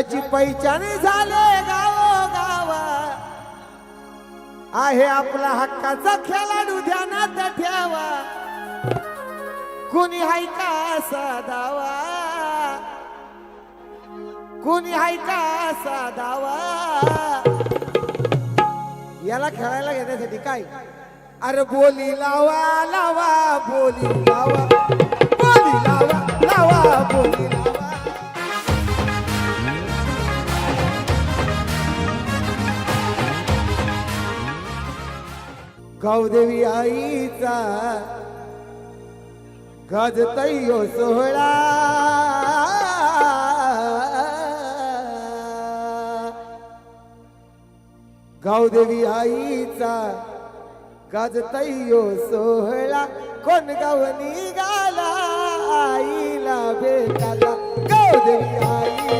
देवाची पैचाण झाले गाव गावा आहे आपला हक्काचा खेळाडू ध्यानात ठेवा. कुणी हाय का असा दावा? कुणी हाय का असा दावा? याला खेळायला घेण्यासाठी काय? अरे बोली लावा लावा बोली लावा. बोली लावा लावा बोली गौदेवी आईचा गाजतयो सोहळा. गौदेवी आईचा गाजतयो सोहळा. कोण गवनी निघाला आईला भेटाला. गौदेवी आई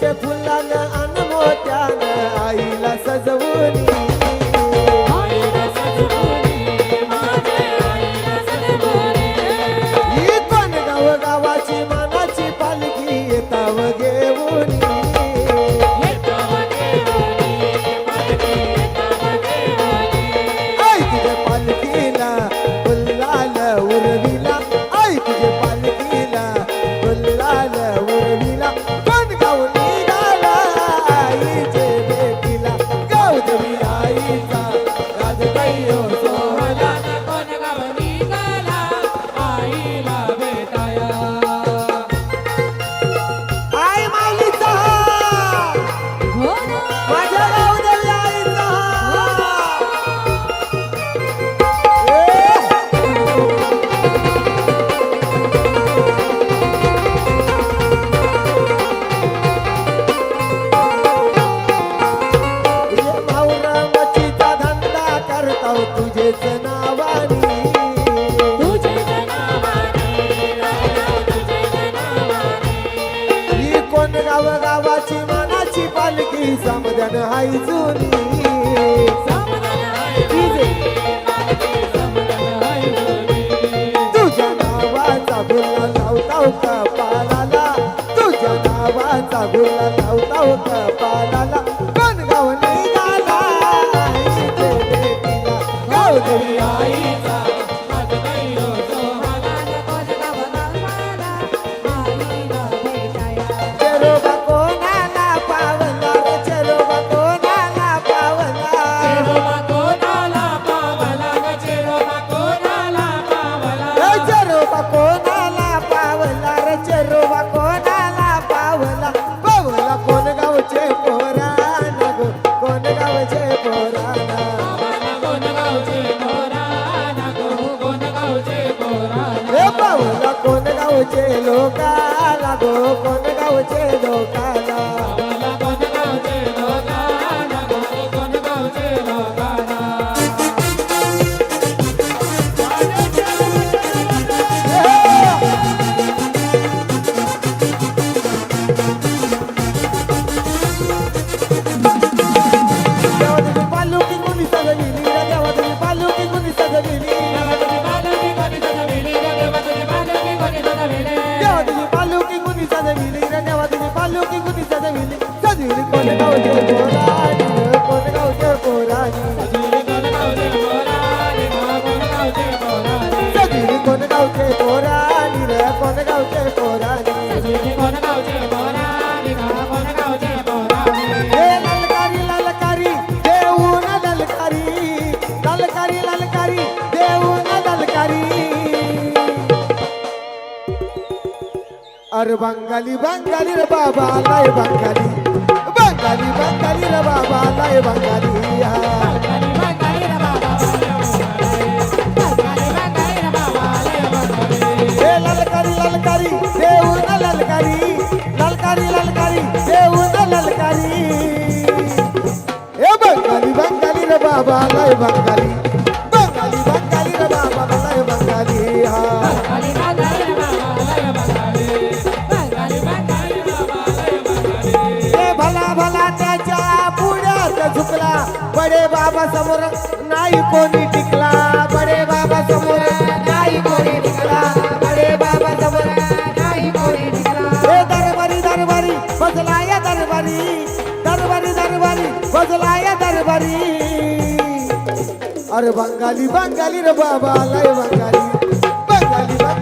Step on na समाधान हाय जुनी লোকা লাগো কোন చదివిలి రేవదిలి పల్లుకి గుది చదివిలి చదివిలి కొన్ని अरे बंगाली बंगाली रे बाबा लय बंगाली. बंगाली बंगाली रे बाबा लय बंगाली. हा. हे ललकारी ललकारी देऊन ललकारी. ललकारी ललकारी देऊन ललकारी. हे बंगाली बंगाली रे बाबा लय बंगाली बंगाली. बडे बाबा समोर नाही कोणी टिकला, बडे बाबा समोर नाही कोणी टिकला, बडे बाबा समोर नाही कोणी टिकला। दरबारी दरबारी बसला या दरबारी दरबारी दरबारी बसला या दरबारी। अरे बंगाली बंगाली रे बाबा लय बंगाली बंगाली।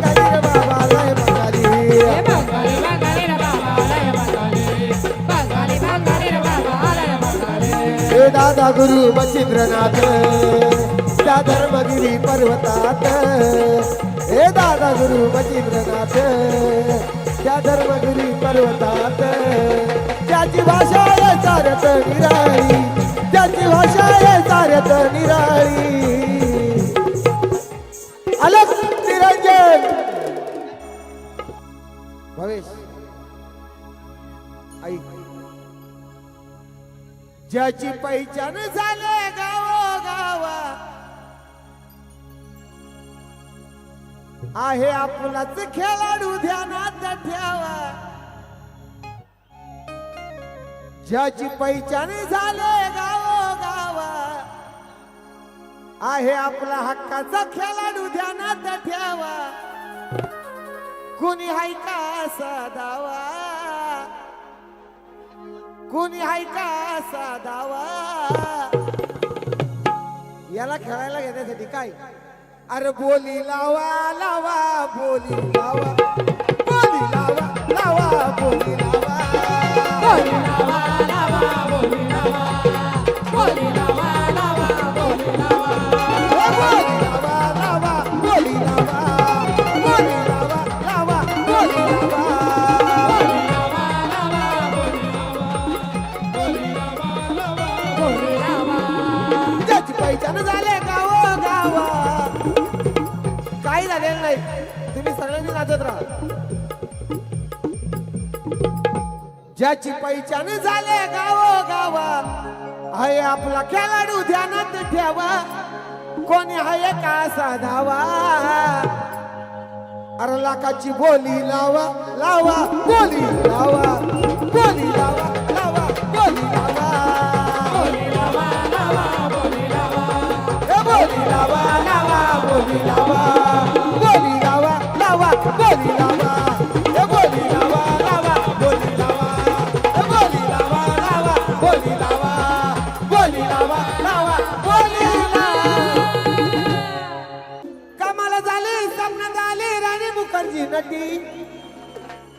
दादा गुरु मच्छिंद्रनाथ त्या धर्मगिरी पर्वतात हे दादा गुरु मच्छिंद्रनाथ त्या धर्मगिरी पर्वतात त्याची भाषा आहे चारत निराळी त्याची भाषा आहे चारत निराळी. अलग निरंजन. भवेश ऐक. ज्याची पहिचान झाले गावो गावा आहे आपलाच खेळाडू ध्यानात ठेवा. ज्याची पहिचान झाले गाव गावा आहे आपला हक्काचा खेळाडू ध्यानात ठेवा. कुणी हाय का असा दावा? कोणी हाय का असा दावा? याला खेळायला घेण्यासाठी काय? अरे बोली लावा लावा बोली लावा. नाही. तुम्ही सगळ्यांनी नाचत राहा. ज्याची पहिचान झाले गाव गावा आहे आपला खेळाडू ध्यानात ठेवा. कोणी आहे का साधावा? अरे लाकाची बोली लावा लावा बोली लावा बोली लावा लावा बोली लावा. बोली लावा बोली लावा.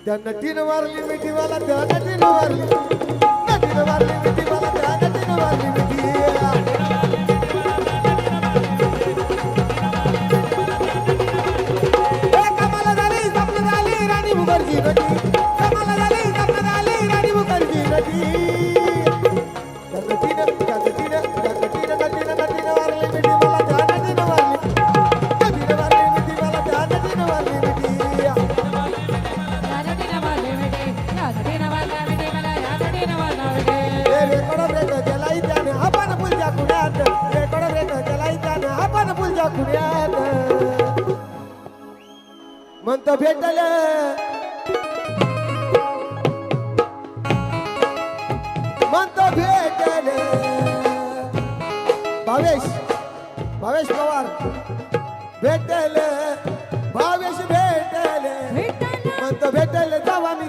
त्या नटीनं वारली मिठीवाला त्या नटीनं वारली. म्हणतो भेटल. भावेश भावेश पवार भेटेल. भावेश भेटेल. म्हणतो भेटेल जावा मी